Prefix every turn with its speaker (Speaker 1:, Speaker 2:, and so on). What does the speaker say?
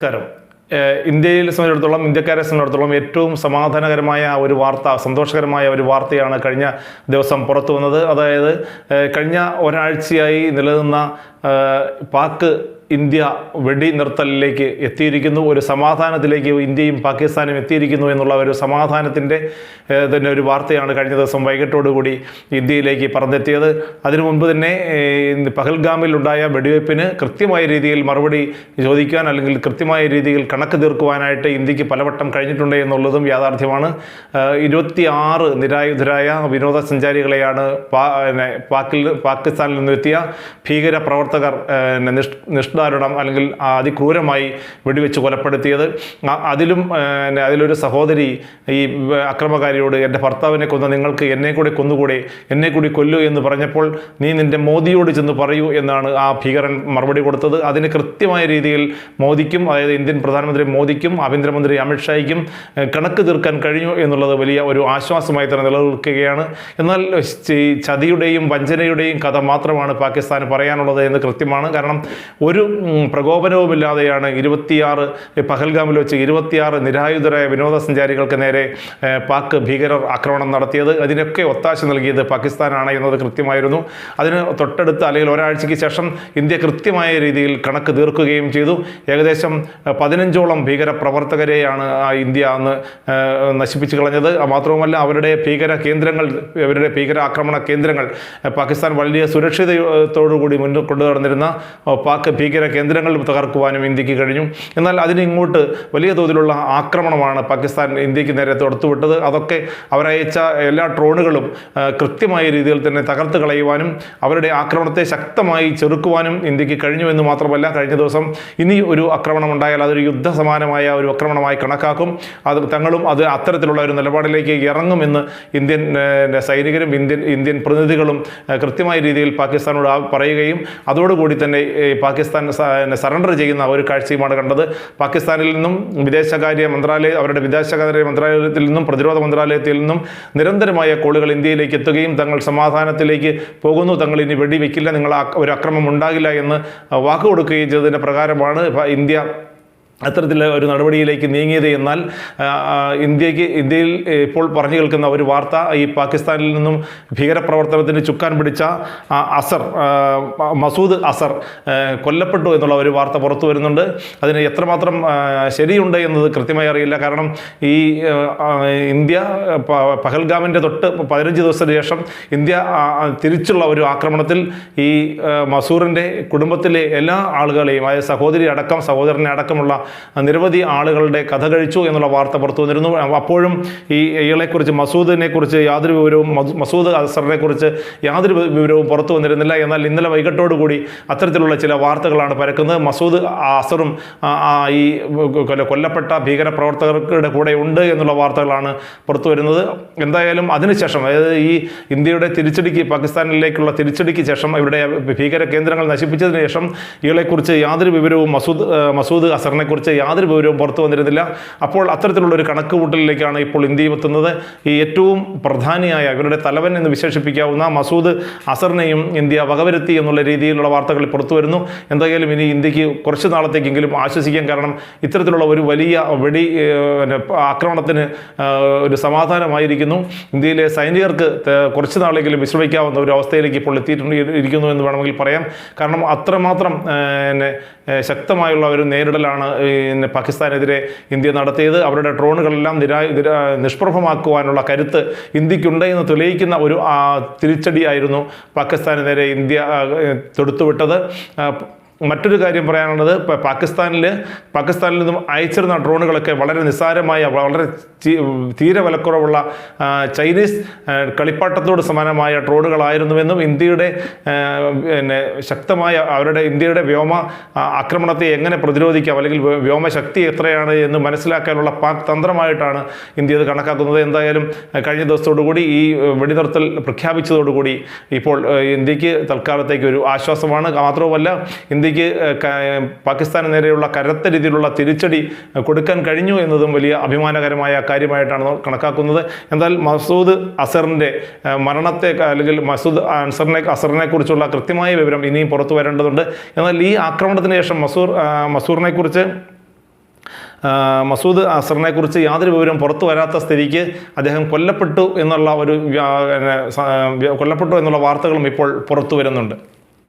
Speaker 1: നമസ്കാരം. ഇന്ത്യയിൽ സംബന്ധിച്ചിടത്തോളം ഇന്ത്യക്കാരെ സംബന്ധിച്ചിടത്തോളം ഏറ്റവും സമാധാനകരമായ ഒരു വാർത്ത സന്തോഷകരമായ ഒരു വാർത്തയാണ് കഴിഞ്ഞ ദിവസം പുറത്തു വന്നത് അതായത് കഴിഞ്ഞ ഒരാഴ്ചയായി നിലനിന്ന ഏഹ് പാക് ഇന്ത്യ വെടി നിർത്തലിലേക്ക് എത്തിയിരിക്കുന്നു ഒരു സമാധാനത്തിലേക്ക് ഇന്ത്യയും പാകിസ്ഥാനും എത്തിയിരിക്കുന്നു എന്നുള്ള ഒരു സമാധാനത്തിന്റെ തന്നെ ഒരു വാർത്തയാണ് കഴിഞ്ഞ ദിവസം വൈകിട്ടോടുകൂടി ഇന്ത്യയിലേക്ക് പറഞ്ഞെത്തിയത് അതിനു മുൻപ് തന്നെ പഹൽഗാമിലുണ്ടായ വെടിവയ്പ്പിന് കൃത്യമായ രീതിയിൽ മറുപടി ചോദിക്കാൻ അല്ലെങ്കിൽ കൃത്യമായ രീതിയിൽ കണക്ക് തീർക്കുവാനായിട്ട് ഇന്ത്യയ്ക്ക് പലവട്ടം കഴിഞ്ഞിട്ടുണ്ട് എന്നുള്ളതും യാഥാർത്ഥ്യമാണ്. ഇരുപത്തി ആറ് നിരായുധരായ വിനോദസഞ്ചാരികളെയാണ് പാ പാക്കിൽ പാകിസ്ഥാനിൽ നിന്ന് എത്തിയ ഭീകര പ്രവർത്തകർ നിഷ് നിഷ് നിഷ്ഠാരുണം അല്ലെങ്കിൽ അതിക്രൂരമായി വെടിവെച്ച് കൊലപ്പെടുത്തിയത്. അതിലും അതിലൊരു സഹോദരി ഈ അക്രമകാരിയോട് എന്റെ ഭർത്താവിനെ കൊന്ന നിങ്ങൾക്ക് എന്നെ കൂടി കൊന്നുകൂടെ? എന്നെ കൂടി കൊല്ലൂ എന്ന് പറഞ്ഞപ്പോൾ നീ നിന്റെ മോദിയോട് ചെന്ന് പറയൂ എന്നാണ് ആ ഭീകരൻ മറുപടി കൊടുത്തത്. അതിന് കൃത്യമായ രീതിയിൽ മോദിക്കും അതായത് ഇന്ത്യൻ പ്രധാനമന്ത്രി മോദിക്കും ആഭ്യന്തരമന്ത്രി അമിത്ഷായ്ക്കും കണക്ക് തീർക്കാൻ കഴിഞ്ഞു എന്നുള്ളത് വലിയ ഒരു ആശ്വാസമായി തന്നെ നിലനിൽക്കുകയാണ്. എന്നാൽ ചതിയുടെയും വഞ്ചനയുടെയും കഥ മാത്രമാണ് പാകിസ്ഥാന് പറയാനുള്ളത് എന്ന് കൃത്യമാണ്. കാരണം ഒരു പ്രകോപനവുമില്ലാതെയാണ് ഇരുപത്തിയാറ് പഹൽഗാമിൽ വെച്ച് ഇരുപത്തിയാറ് നിരായുധരായ വിനോദസഞ്ചാരികൾക്ക് നേരെ പാക് ഭീകരർ ആക്രമണം നടത്തിയത്. അതിനൊക്കെ ഒത്താശ നൽകിയത് പാകിസ്ഥാനാണ് എന്നത് കൃത്യമായിരുന്നു. അതിന് തൊട്ടടുത്ത് അല്ലെങ്കിൽ ഒരാഴ്ചയ്ക്ക് ശേഷം ഇന്ത്യ കൃത്യമായ രീതിയിൽ കണക്ക് തീർക്കുകയും ചെയ്തു. ഏകദേശം പതിനഞ്ചോളം ഭീകര പ്രവർത്തകരെയാണ് ആ ഇന്ത്യ അന്ന് നശിപ്പിച്ചു കളഞ്ഞത്. മാത്രവുമല്ല അവരുടെ ഭീകര കേന്ദ്രങ്ങൾ അവരുടെ ഭീകര ആക്രമണ കേന്ദ്രങ്ങൾ പാകിസ്ഥാൻ വലിയ സുരക്ഷിതത്തോടുകൂടി മുന്നോട്ട് കൊണ്ടുനടന്നിരുന്ന നടന്നിരുന്ന പാക് ഭീകര കേന്ദ്രങ്ങൾ തകർക്കുവാനും ഇന്ത്യയ്ക്ക് കഴിഞ്ഞു. എന്നാൽ അതിനിങ്ങോട്ട് വലിയ തോതിലുള്ള ആക്രമണമാണ് പാകിസ്ഥാൻ ഇന്ത്യയ്ക്ക് നേരെ തൊടുത്തുവിട്ടത് അതൊക്കെ അവരയച്ച എല്ലാ ഡ്രോണുകളും കൃത്യമായ രീതിയിൽ തന്നെ തകർത്ത് കളയുവാനും അവരുടെ ആക്രമണത്തെ ശക്തമായി ചെറുക്കുവാനും ഇന്ത്യയ്ക്ക് കഴിഞ്ഞു എന്ന് മാത്രമല്ല കഴിഞ്ഞ ദിവസം ഇനി ഒരു ആക്രമണം ഉണ്ടായാൽ അതൊരു യുദ്ധസമാനമായ ഒരു ആക്രമണമായി കണക്കാക്കും. അത് തങ്ങളും അത് അത്തരത്തിലുള്ള ഒരു നിലപാടിലേക്ക് ഇറങ്ങുമെന്ന് ഇന്ത്യൻ സൈനികരും ഇന്ത്യൻ ഇന്ത്യൻ പ്രതിനിധികളും കൃത്യമായ രീതിയിൽ പാകിസ്ഥാനോട് പറയുകയും അതോടുകൂടി തന്നെ പാകിസ്ഥാൻ സറണ്ടർ ചെയ്യുന്ന ഒരു കാഴ്ചയുമാണ് കണ്ടത്. പാകിസ്ഥാനിൽ നിന്നും വിദേശകാര്യ മന്ത്രാലയ അവരുടെ വിദേശകാര്യ മന്ത്രാലയത്തിൽ നിന്നും പ്രതിരോധ മന്ത്രാലയത്തിൽ നിന്നും നിരന്തരമായ കോളുകൾ ഇന്ത്യയിലേക്ക് എത്തുകയും തങ്ങൾ സമാധാനത്തിലേക്ക് പോകുന്നു. തങ്ങൾ ഇനി വെടിവെക്കില്ല. നിങ്ങൾ ഒരു അക്രമം ഉണ്ടാകില്ല എന്ന് വാക്ക് കൊടുക്കുകയും ചെയ്തതിന്റെ പ്രകാരമാണ് ഇന്ത്യ അത്തരത്തിലുള്ള ഒരു നടപടിയിലേക്ക് നീങ്ങിയത് എന്നാൽ ഇന്ത്യയ്ക്ക് ഇന്ത്യയിൽ ഇപ്പോൾ പറഞ്ഞു കേൾക്കുന്ന ഒരു വാർത്ത ഈ പാകിസ്ഥാനിൽ നിന്നും ഭീകരപ്രവർത്തനത്തിന് ചുക്കാൻ പിടിച്ച അസർ മസൂദ് അസർ കൊല്ലപ്പെട്ടു എന്നുള്ള ഒരു വാർത്ത പുറത്തു വരുന്നുണ്ട്. അതിന് എത്രമാത്രം ശരിയുണ്ട് എന്നത് കൃത്യമായി അറിയില്ല. കാരണം ഈ ഇന്ത്യ പഹൽഗാമിന്റെ തൊട്ട് പതിനഞ്ച് ദിവസത്തിന് ശേഷം ഇന്ത്യ തിരിച്ചുള്ള ഒരു ആക്രമണത്തിൽ ഈ മസൂറിന്റെ കുടുംബത്തിലെ എല്ലാ ആളുകളെയും അതായത് സഹോദരി അടക്കം സഹോദരനെ അടക്കമുള്ള നിരവധി ആളുകളുടെ കഥ കഴിച്ചു എന്നുള്ള വാർത്ത പുറത്തു വന്നിരുന്നു. അപ്പോഴും ഈ ഇയാളെക്കുറിച്ച് മസൂദിനെ കുറിച്ച് യാതൊരു വിവരവും മസൂദ് അസറിനെ കുറിച്ച് യാതൊരു വിവരവും പുറത്തു വന്നിരുന്നില്ല. എന്നാൽ ഇന്നലെ വൈകിട്ടോടുകൂടി അത്തരത്തിലുള്ള ചില വാർത്തകളാണ് പരക്കുന്നത്. മസൂദ് അസറും ഈ കൊല്ല- കൊല്ലപ്പെട്ട ഭീകരപ്രവർത്തകരുടെ കൂടെ ഉണ്ട് എന്നുള്ള വാർത്തകളാണ് പുറത്തു വരുന്നത്. എന്തായാലും അതിനുശേഷം അതായത് ഈ ഇന്ത്യയുടെ തിരിച്ചടിക്ക് പാകിസ്ഥാനിലേക്കുള്ള തിരിച്ചടിക്ക് ശേഷം ഇവിടെ ഭീകര കേന്ദ്രങ്ങൾ നശിപ്പിച്ചതിന് ശേഷം ഇയാളെക്കുറിച്ച് യാതൊരു വിവരവും മസൂദ് മസൂദ് അസറിനെ കുറിച്ച് യാതൊരു വിവരവും പുറത്തു വന്നിരുന്നില്ല. അപ്പോൾ അത്തരത്തിലുള്ള ഒരു കണക്ക് കൂട്ടലിലേക്കാണ് ഇപ്പോൾ ഇന്ത്യയും എത്തുന്നത്. ഈ ഏറ്റവും പ്രധാനിയായ അവരുടെ തലവൻ എന്ന് വിശേഷിപ്പിക്കാവുന്ന മസൂദ് അസറിനെയും ഇന്ത്യ വകവരുത്തി എന്നുള്ള രീതിയിലുള്ള വാർത്തകൾ പുറത്തു വരുന്നു. എന്തായാലും ഇനി ഇന്ത്യയ്ക്ക് കുറച്ച് നാളത്തേക്കെങ്കിലും ആശ്വസിക്കാൻ കാരണം ഇത്തരത്തിലുള്ള ഒരു വലിയ വെടി ആക്രമണത്തിന് ഒരു സമാധാനമായിരിക്കുന്നു. ഇന്ത്യയിലെ സൈനികർക്ക് കുറച്ച് നാളെങ്കിലും വിശ്രമിക്കാവുന്ന ഒരു അവസ്ഥയിലേക്ക് ഇപ്പോൾ എത്തിയിട്ടുണ്ട് ഇരിക്കുന്നു എന്ന് വേണമെങ്കിൽ പറയാം. കാരണം അത്രമാത്രം ശക്തമായുള്ള ഒരു നേരിടലാണ് പിന്നെ പാകിസ്ഥാനെതിരെ ഇന്ത്യ നടത്തിയത്. അവരുടെ ഡ്രോണുകളെല്ലാം നിരാ നിഷ്പ്രഭമാക്കുവാനുള്ള കരുത്ത് ഇന്ത്യക്കുണ്ട് എന്ന് തെളിയിക്കുന്ന ഒരു തിരിച്ചടിയായിരുന്നു പാകിസ്ഥാന് നേരെ ഇന്ത്യ തൊടുത്തുവിട്ടത്. മറ്റൊരു കാര്യം പറയാനുള്ളത് ഇപ്പോൾ പാകിസ്ഥാനിൽ പാകിസ്ഥാനിൽ നിന്നും അയച്ചിരുന്ന ഡ്രോണുകളൊക്കെ വളരെ നിസ്സാരമായ വളരെ തീരെ വിലക്കുറവുള്ള ചൈനീസ് കളിപ്പാട്ടത്തോട് സമാനമായ ഡ്രോണുകളായിരുന്നുവെന്നും ഇന്ത്യയുടെ പിന്നെ ശക്തമായ അവരുടെ ഇന്ത്യയുടെ വ്യോമ ആക്രമണത്തെ എങ്ങനെ പ്രതിരോധിക്കാം അല്ലെങ്കിൽ വ്യോമ വ്യോമശക്തി എത്രയാണ് എന്ന് മനസ്സിലാക്കാനുള്ള പാക് തന്ത്രമായിട്ടാണ് ഇന്ത്യ ഇത് കണക്കാക്കുന്നത്. എന്തായാലും കഴിഞ്ഞ ദിവസത്തോടുകൂടി ഈ വെടിനിർത്തൽ പ്രഖ്യാപിച്ചതോടുകൂടി ഇപ്പോൾ ഇന്ത്യയ്ക്ക് തൽക്കാലത്തേക്ക് ഒരു ആശ്വാസമാണ്. മാത്രവുമല്ല ഇന്ത്യയ്ക്ക് പാകിസ്ഥാന് നേരെയുള്ള കരുത്ത രീതിയിലുള്ള തിരിച്ചടി കൊടുക്കാൻ കഴിഞ്ഞു എന്നതും വലിയ അഭിമാനകരമായ കാര്യമായിട്ടാണ് കണക്കാക്കുന്നത്. എന്നാൽ മസൂദ് അസറിന്റെ മരണത്തെ അല്ലെങ്കിൽ മസൂദ് അൻസറിനെ അസറിനെ കുറിച്ചുള്ള കൃത്യമായ വിവരം ഇനിയും പുറത്തു വരേണ്ടതുണ്ട്. എന്നാൽ ഈ ആക്രമണത്തിന് ശേഷം മസൂർ മസൂറിനെ കുറിച്ച് മസൂദ് അസറിനെ കുറിച്ച് യാതൊരു വിവരം പുറത്തു വരാത്ത സ്ഥിതിക്ക് അദ്ദേഹം കൊല്ലപ്പെട്ടു എന്നുള്ള ഒരു കൊല്ലപ്പെട്ടു എന്നുള്ള വാർത്തകളും ഇപ്പോൾ പുറത്തു വരുന്നുണ്ട്.